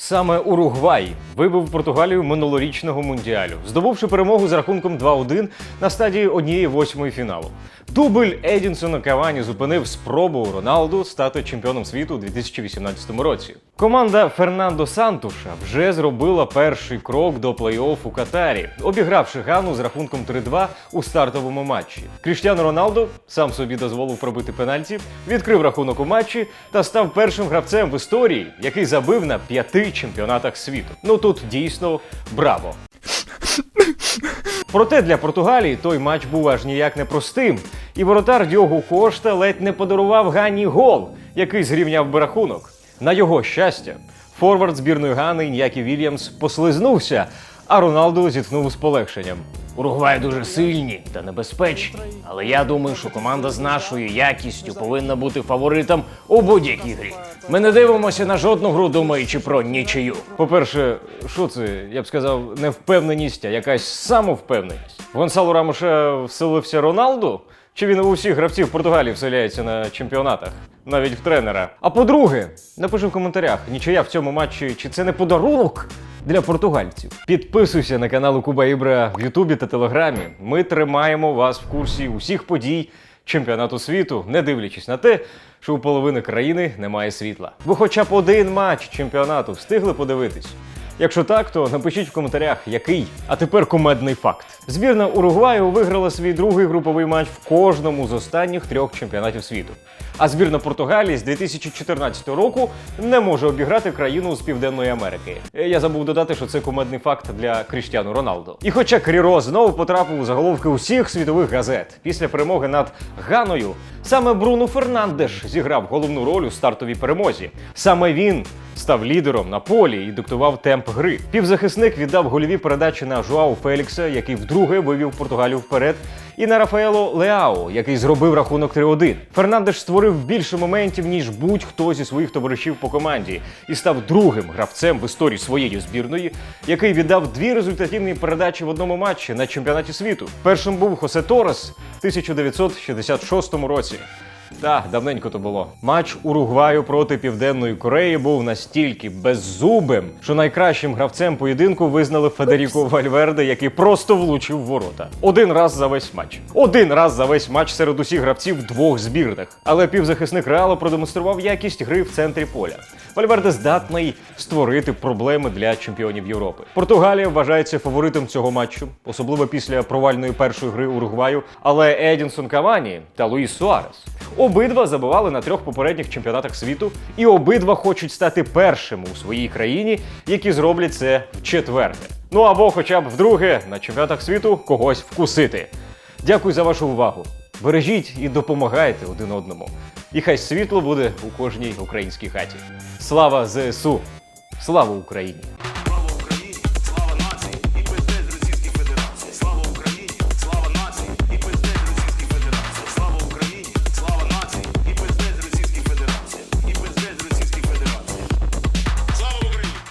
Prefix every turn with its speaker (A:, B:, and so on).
A: Саме Уругвай вибив Португалію минулорічного мундіалю, здобувши перемогу з рахунком 2-1 на стадії однієї восьмої фіналу. Дубль Едінсона Кавані зупинив спробу Роналду стати чемпіоном світу у 2018 році. Команда Фернандо Сантуша вже зробила перший крок до плей-офф у Катарі, обігравши Гану з рахунком 3-2 у стартовому матчі. Кріштіано Роналдо сам собі дозволив пробити пенальті, відкрив рахунок у матчі та став першим гравцем в історії, який забив на п'яти чемпіонатах світу. Ну тут дійсно браво! Проте для Португалії той матч був аж ніяк не простим, і воротар Дьогу Кошта ледь не подарував Гані гол, який зрівняв би рахунок. На його щастя, форвард збірної Гани Ніякі Вільямс послизнувся, а Роналду зітхнув з полегшенням. Уругвай дуже сильні та небезпечні, але я думаю, що команда з нашою якістю повинна бути фаворитом у будь-якій грі. Ми не дивимося на жодну гру, думаючи про нічию. По-перше, що це, я б сказав, не впевненість, а якась самовпевненість. Гонсалу Рамоша вселився Роналду? Чи він у всіх гравців Португалії вселяється на чемпіонатах, навіть в тренера? А по-друге, напиши в коментарях, нічия в цьому матчі, чи це не подарунок для португальців. Підписуйся на канал Куба Ібра в Ютубі та Телеграмі. Ми тримаємо вас в курсі усіх подій чемпіонату світу, не дивлячись на те, що у половини країни немає світла. Ви хоча б один матч чемпіонату встигли подивитись. Якщо так, то напишіть в коментарях, який. А тепер кумедний факт. Збірна Уругваю виграла свій другий груповий матч в кожному з останніх трьох чемпіонатів світу. А збірна Португалії з 2014 року не може обіграти країну з Південної Америки. Е, Я забув додати, що це кумедний факт для Кріштіану Роналдо. І хоча Кріро знову потрапив у заголовки усіх світових газет після перемоги над Ганою, саме Бруно Фернандеш зіграв головну роль у стартовій перемозі. Саме він став лідером на полі і диктував темп гри. Півзахисник віддав гольові передачі на Жуау Фелікса, який вдруге вивів Португалію вперед, і на Рафаело Леао, який зробив рахунок 3-1. Фернандеш створив більше моментів, ніж будь-хто зі своїх товаришів по команді, і став другим гравцем в історії своєї збірної, який віддав дві результативні передачі в одному матчі на чемпіонаті світу. Першим був Хосе Торес в 1966 році. Так, давненько то було. Матч Уругваю проти Південної Кореї був настільки беззубим, що найкращим гравцем поєдинку визнали Федеріко Вальверде, який просто влучив в ворота. Один раз за весь матч. Один раз за весь матч серед усіх гравців двох збірних. Але півзахисник Реала продемонстрував якість гри в центрі поля. Вальверде здатний створити проблеми для чемпіонів Європи. Португалія вважається фаворитом цього матчу, особливо після провальної першої гри Уругваю. Але Едінсон Кавані та Луїс Суарес обидва забивали на трьох попередніх чемпіонатах світу, і обидва хочуть стати першими у своїй країні, які зроблять це вчетверте. Ну або хоча б вдруге на чемпіонатах світу когось вкусити. Дякую за вашу увагу. Бережіть і допомагайте один одному. І хай світло буде у кожній українській хаті. Слава ЗСУ! Слава Україні!